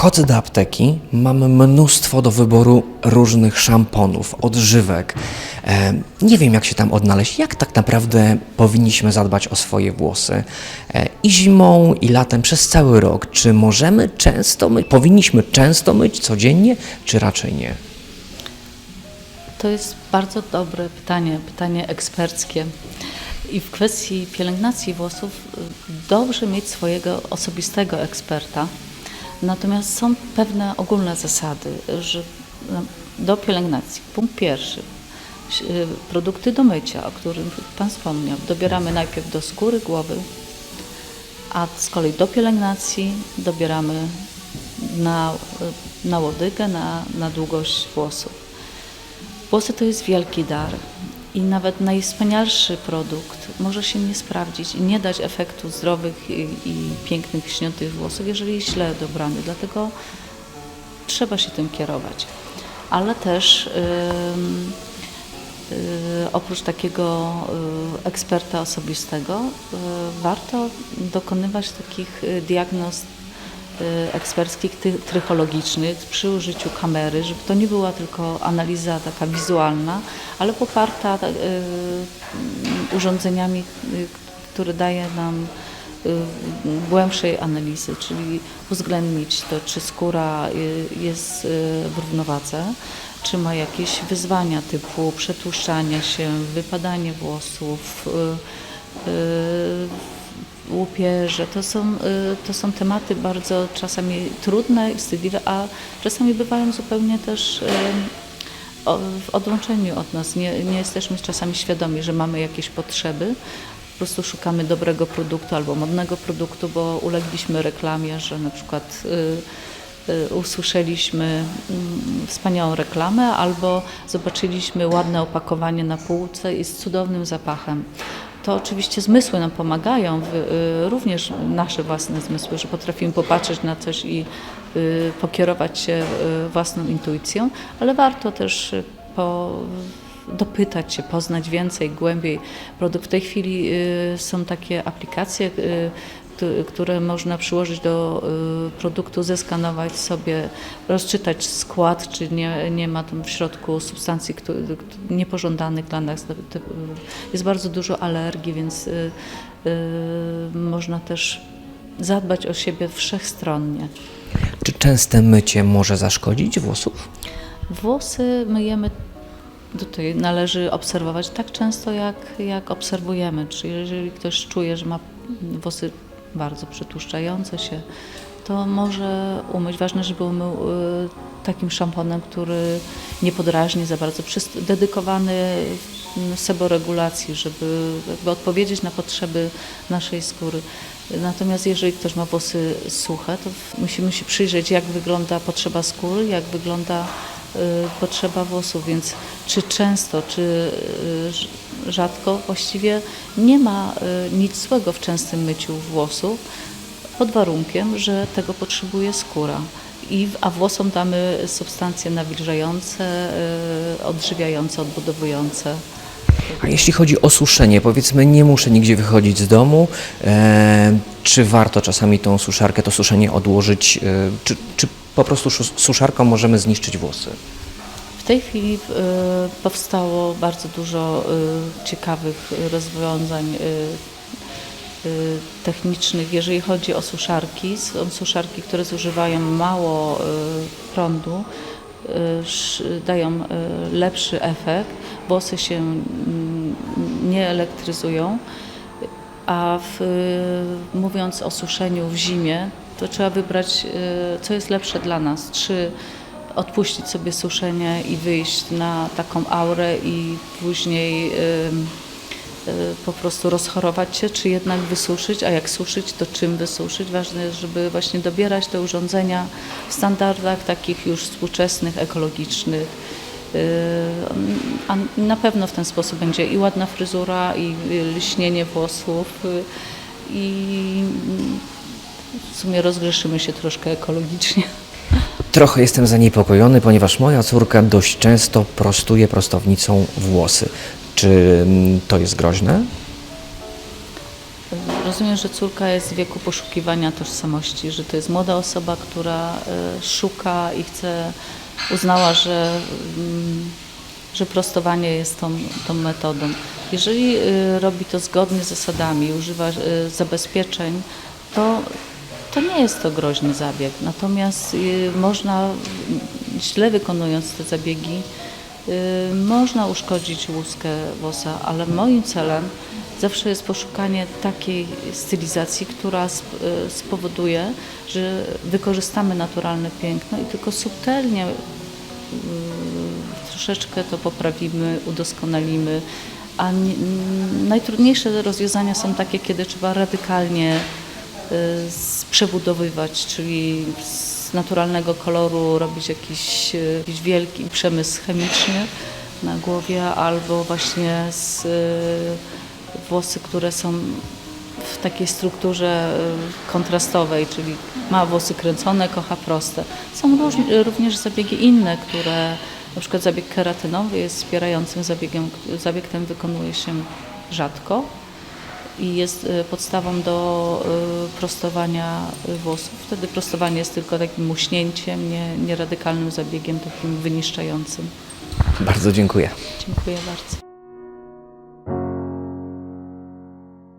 Wchodzę do apteki, mamy mnóstwo do wyboru różnych szamponów, odżywek. E, nie wiem, jak się tam odnaleźć, jak tak naprawdę powinniśmy zadbać o swoje włosy. E, I zimą, i latem, przez cały rok. Czy możemy często myć, powinniśmy często myć codziennie, czy raczej nie? To jest bardzo dobre pytanie, pytanie eksperckie. I w kwestii pielęgnacji włosów y, dobrze mieć swojego osobistego eksperta. Natomiast są pewne ogólne zasady, że no, do pielęgnacji, punkt pierwszy, y, produkty do mycia, o którym Pan wspomniał, dobieramy najpierw do skóry głowy, a z kolei do pielęgnacji dobieramy na, na łodygę, na, na długość włosów. Włosy to jest wielki dar i nawet najwspanialszy produkt może się nie sprawdzić i nie dać efektu zdrowych i, i pięknych, śniątych włosów, jeżeli jest źle dobrany. Dlatego trzeba się tym kierować. Ale też ym, y, oprócz takiego y, eksperta osobistego y, warto dokonywać takich y, diagnoz eksperckich, ty- trychologicznych przy użyciu kamery, żeby to nie była tylko analiza taka wizualna, ale poparta y, y, urządzeniami, y, które daje nam y, głębszej analizy, czyli uwzględnić to, czy skóra y, jest y, w równowadze, czy ma jakieś wyzwania typu przetłuszczania się, wypadanie włosów, y, y, łupieże. To są, y, to są tematy bardzo czasami trudne i wstydliwe, a czasami bywają zupełnie też y, w odłączeniu od nas. Nie, nie jesteśmy czasami świadomi, że mamy jakieś potrzeby. Po prostu szukamy dobrego produktu albo modnego produktu, bo ulegliśmy reklamie, że na przykład y, usłyszeliśmy mm, wspaniałą reklamę albo zobaczyliśmy ładne opakowanie na półce i z cudownym zapachem. To oczywiście zmysły nam pomagają, y, również nasze własne zmysły, że potrafimy popatrzeć na coś i y, pokierować się y, własną intuicją, ale warto też po, dopytać się, poznać więcej, głębiej produkt. W tej chwili są takie aplikacje, które można przyłożyć do y, produktu, zeskanować sobie, rozczytać skład, czy nie, nie ma tam w środku substancji niepożądanych dla nas. Y, Jest bardzo dużo alergii, więc y, można też zadbać o siebie wszechstronnie. Czy częste mycie może zaszkodzić włosów? Włosy myjemy, tutaj należy obserwować tak często, jak, jak obserwujemy. Czyli jeżeli ktoś czuje, że ma włosy bardzo przetłuszczające się, to może umyć. Ważne, żeby umył y, takim szamponem, który nie podrażni za bardzo, dedykowany seboregulacji, żeby odpowiedzieć na potrzeby naszej skóry. Natomiast jeżeli ktoś ma włosy suche, to musimy się przyjrzeć, jak wygląda potrzeba skóry, jak wygląda y, potrzeba włosów, więc czy często, czy y, rzadko, właściwie nie ma y, nic złego w częstym myciu włosów, pod warunkiem, że tego potrzebuje skóra. I, a włosom damy substancje nawilżające, y, odżywiające, odbudowujące. A jeśli chodzi o suszenie, powiedzmy, nie muszę nigdzie wychodzić z domu, e, czy warto czasami tą suszarkę, to suszenie odłożyć, e, czy, czy po prostu suszarką możemy zniszczyć włosy? W tej chwili y, powstało bardzo dużo y, ciekawych rozwiązań y, technicznych, jeżeli chodzi o suszarki. Są suszarki, które zużywają mało prądu, dają lepszy efekt, włosy się mm, nie elektryzują. A w, mówiąc o suszeniu w zimie, to trzeba wybrać, co jest lepsze dla nas. Czy odpuścić sobie suszenie i wyjść na taką aurę i później y, po prostu rozchorować się, czy jednak wysuszyć, a jak suszyć, to czym wysuszyć. Ważne jest, żeby właśnie dobierać te urządzenia w standardach takich już współczesnych, ekologicznych. Y, A na pewno w ten sposób będzie i ładna fryzura, i lśnienie włosów, y, i w sumie rozgrzeszymy się troszkę ekologicznie. Trochę jestem zaniepokojony, ponieważ moja córka dość często prostuje prostownicą włosy. Czy mm, to jest groźne? Roz, rozumiem, że córka jest w wieku poszukiwania tożsamości, że to jest młoda osoba, która e, szuka i chce, uznała, że, mm, że prostowanie jest tą, tą metodą. Jeżeli e, robi to zgodnie z zasadami, używa e, zabezpieczeń, to, to nie jest to groźny zabieg. Natomiast e, można, źle wykonując te zabiegi, Y, Można uszkodzić łuskę włosa, ale moim celem zawsze jest poszukanie takiej stylizacji, która y, spowoduje, że wykorzystamy naturalne piękno i tylko subtelnie y, troszeczkę to poprawimy, udoskonalimy. A najtrudniejsze rozwiązania są takie, kiedy trzeba radykalnie y, przebudowywać, czyli z naturalnego koloru robić jakiś, y, jakiś wielki przemysł chemiczny na głowie, albo właśnie z y, włosy, które są w takiej strukturze y, kontrastowej, czyli ma włosy kręcone, kocha proste. Są również zabiegi inne, które na przykład zabieg keratynowy jest wspierającym zabiegiem, zabieg ten wykonuje się rzadko i jest y, podstawą do y, prostowania włosów. Wtedy prostowanie jest tylko takim muśnięciem, nie, nie radykalnym zabiegiem, takim wyniszczającym. Bardzo dziękuję. Dziękuję bardzo.